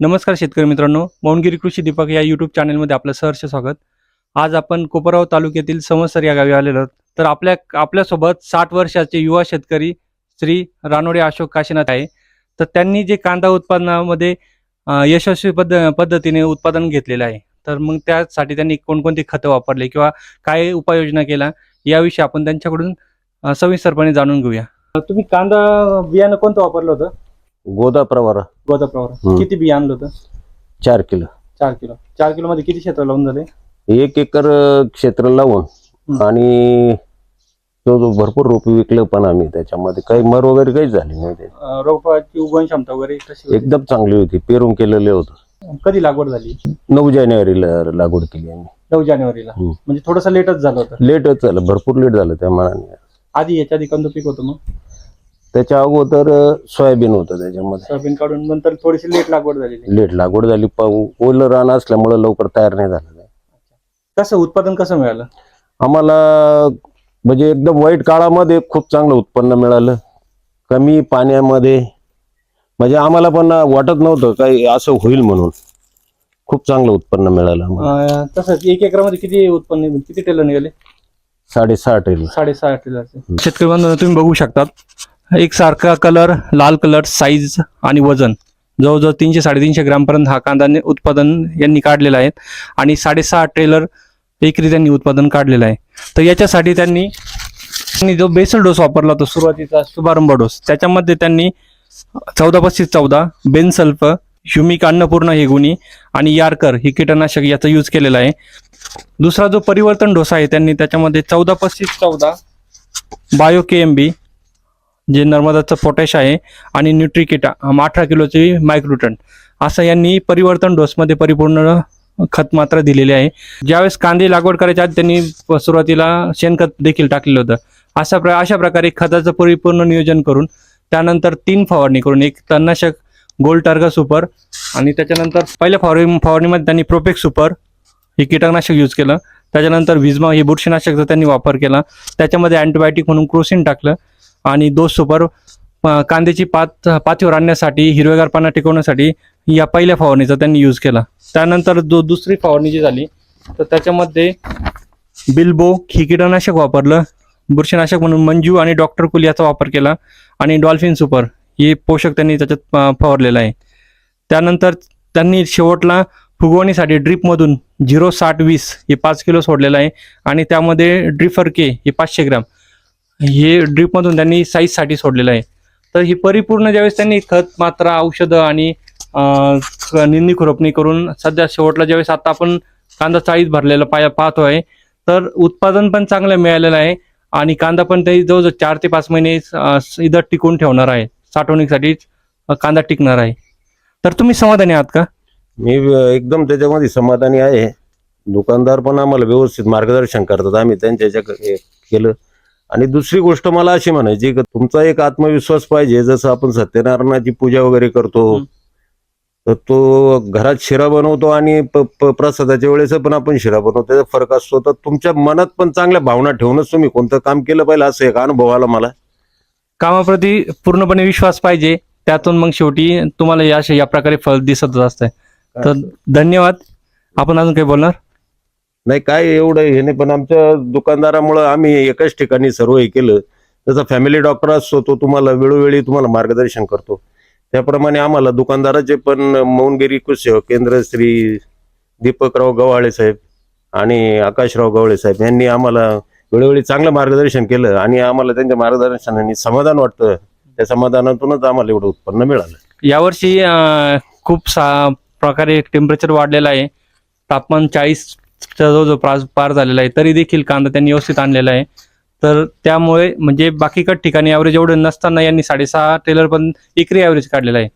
नमस्कार शेतकरी मित्रांनो मौनगिरी कृषी दीपक या युट्यूब चॅनलमध्ये आपलं सहर्ष स्वागत. आज आपण कोपरगाव तालुक्यातील समसर या गावी आलेलो आहोत. तर आपल्या आपल्यासोबत साठ वर्षाचे युवा शेतकरी श्री रानोडे अशोक काशीनाथ आहे. तर त्यांनी जे कांदा उत्पादनामध्ये यशस्वी पद्ध पद्धतीने उत्पादन घेतलेलं आहे. तर मग त्यासाठी त्यांनी कोणकोणती खतं वापरले किंवा काय उपाययोजना केला याविषयी आपण त्यांच्याकडून सविस्तरपणे जाणून घेऊया. तुम्ही कांदा बियाणं कोणतं वापरलं होतं? गोदा प्रवार गोदा प्रवार. किती बिया आणलं होतं? चार किलो. चार किलो. चार किलो मध्ये किती क्षेत्र लावून झाले? एक एकर क्षेत्र लावून. आणि तो जो भरपूर रोप विकलं पण आम्ही त्याच्यामध्ये काही मर वगैरे काहीच झाली नाही रोपाची उगवण क्षमता वगैरे? एकदम चांगली होती. पेरून केलेलं होतं. कधी लागवड झाली? नऊ जानेवारीला लागवड केली आम्ही. नऊ जानेवारीला. म्हणजे थोडंसं लेटच झालं होतं. लेटच झालं. भरपूर लेट झालं त्या मनाने. आधी याच्या आधी कोणतं पीक होतं मग? त्याच्या अगोदर सोयाबीन होतं त्याच्यामध्ये. सोयाबीन काढून नंतर थोडीशी लेट लागवड झालेली लेट लागवड झाली. पाऊ ओलं रान असल्यामुळे लवकर तयार नाही झालं. कसं उत्पादन कसं मिळालं? आम्हाला म्हणजे एकदम वाईट काळामध्ये खूप चांगलं उत्पन्न मिळालं. कमी पाण्यामध्ये. म्हणजे आम्हाला पण वाटत नव्हतं काही असं होईल म्हणून. खूप चांगलं उत्पन्न मिळालं आम्हाला. अं, तसंच एक एकरामध्ये किती उत्पन्न? किती टेलर निघाले? साडेसहा ट्रेल साडेसहा टेलरचे. शेतकरी बांधवांनो तुम्ही बघू शकतात एक सारखा कलर लाल कलर साईज आणि वजन. जवळजवळ तीनशे साडेतीनशे ग्रामपर्यंत हा कांदा उत्पादन यांनी काढलेला आहे. आणि साडेसहा ट्रेलर एकरी त्यांनी उत्पादन काढलेलं आहे. तर याच्यासाठी त्यांनी त्यांनी जो बेसल डोस वापरला होता सुरुवातीचा शुभारंभ डोस त्याच्यामध्ये त्यांनी चौदा पस्तीस चौदा बेनसल्फ ह्युमिक अन्नपूर्ण हे गुणी आणि यारकर ही कीटकनाशक याचा यूज केलेला आहे. दुसरा जो परिवर्तन डोस आहे त्यांनी त्याच्यामध्ये चौदा पस्तीस चौदा बायो के एम बी जे नर्मदाचं पोटॅश आहे आणि न्यूट्रिकिटा अठरा किलोची मायक्रोटन असं यांनी परिवर्तन डोसमध्ये परिपूर्ण खत मात्रा दिलेली आहे. ज्यावेळेस कांदे लागवड करायच्या आधी त्यांनी प- सुरुवातीला शेणखत देखील टाकलेलं होतं. अशा प्र अशा प्रकारे खताचं परिपूर्ण नियोजन करून त्यानंतर तीन फवारणी करून एक तणनाशक गोल्ड टार्गा सुपर आणि त्याच्यानंतर पहिल्या फवारणी फवारणीमध्ये त्यांनी प्रोपेक सुपर हे कीटकनाशक यूज केलं. त्याच्यानंतर विजमा हे बुरशीनाशकचा त्यांनी वापर केला. त्याच्यामध्ये अँटीबायोटिक म्हणून क्रोसिन टाकलं. आणि दोष सुपर कांद्याची पात पातीवर आणण्यासाठी हिरवेगारपणा टिकवण्यासाठी या पहिल्या फवारणीचा त्यांनी यूज केला. त्यानंतर जो दुसरी फवारणी जी झाली तर त्याच्यामध्ये बिल्बो ही कीटकनाशक वापरलं बुरशीनाशक म्हणून मंजू आणि डॉक्टर कुल याचा वापर केला आणि डॉल्फिन सुपर हे पोषक त्यांनी त्याच्यात फवारलेलं आहे. त्यानंतर त्यांनी शेवटला फुगवणीसाठी ड्रीपमधून झिरो साठ वीस हे पाच किलो सोडलेलं आहे आणि त्यामध्ये ड्रिफर के हे पाचशे ग्राम हे ड्रीपमधून त्यांनी साईजसाठी सोडलेलं आहे. तर ही परिपूर्ण ज्यावेळेस त्यांनी खत मात्रा औषधं आणि निंदी खुरपणी करून सध्या शेवटला ज्यावेळेस आता आपण कांदा चाळीस भरलेला पाय पाहतोय तर उत्पादन पण चांगलं मिळालेलं आहे आणि कांदा पण ते जवळजवळ चार ते पाच महिने इथं टिकून ठेवणार आहे. साठवणीसाठी कांदा टिकणार आहे. तर तुम्ही समाधानी आहात का? मी एकदम त्याच्यामध्ये समाधानी आहे. दुकानदार पण आम्हाला व्यवस्थित मार्गदर्शन करतात. आम्ही त्यांच्या हे केलं. आणि दुसरी गोष्ट मला अशी म्हणायची की तुमचा एक आत्मविश्वास पाहिजे. जसं आपण सत्यनारायणाची पूजा वगैरे करतो. तर तो घरात शिरा बनवतो आणि प्रसादाच्या वेळेस पण आपण शिरा बनवतो. त्याचा फरक असतो. तर तुमच्या मनात पण चांगल्या भावना ठेवूनच तुम्ही कोणतं काम केलं पाहिजे असं एक अनुभव आला मला. कामाप्रती पूर्णपणे विश्वास पाहिजे. त्यातून मग शेवटी तुम्हाला या या प्रकारे फळ दिसतच असतंय. तर धन्यवाद. आपण अजून काही बोलणार? नाही काय एवढं हे नाही पण आमच्या दुकानदारामुळं आम्ही एकाच ठिकाणी सर्व हे केलं. त्याचा फॅमिली डॉक्टर असतो तो तुम्हाला वेळोवेळी तुम्हाला मार्गदर्शन करतो. त्याप्रमाणे आम्हाला दुकानदाराचे पण मौनगिरी कृषी केंद्र श्री दीपकराव गव्हाळे साहेब आणि आकाशराव गवळे साहेब यांनी आम्हाला वेळोवेळी चांगलं मार्गदर्शन केलं आणि आम्हाला त्यांच्या मार्गदर्शनाने समाधान वाटतं. त्या समाधानातूनच आम्हाला एवढं उत्पन्न मिळालं. यावर्षी खूप सा प्रकारे टेम्परेचर वाढलेलं आहे. तापमान चाळीस जवळजवळ पार पार झालेला आहे. तरी देखील कांदा त्यांनी व्यवस्थित आणलेला आहे. तर त्यामुळे म्हणजे बाकीकड ठिकाणी ॲव्हरेज एवढं नसताना यांनी साडेसहा टेलर पण एकरी ॲव्हरेज काढलेला आहे.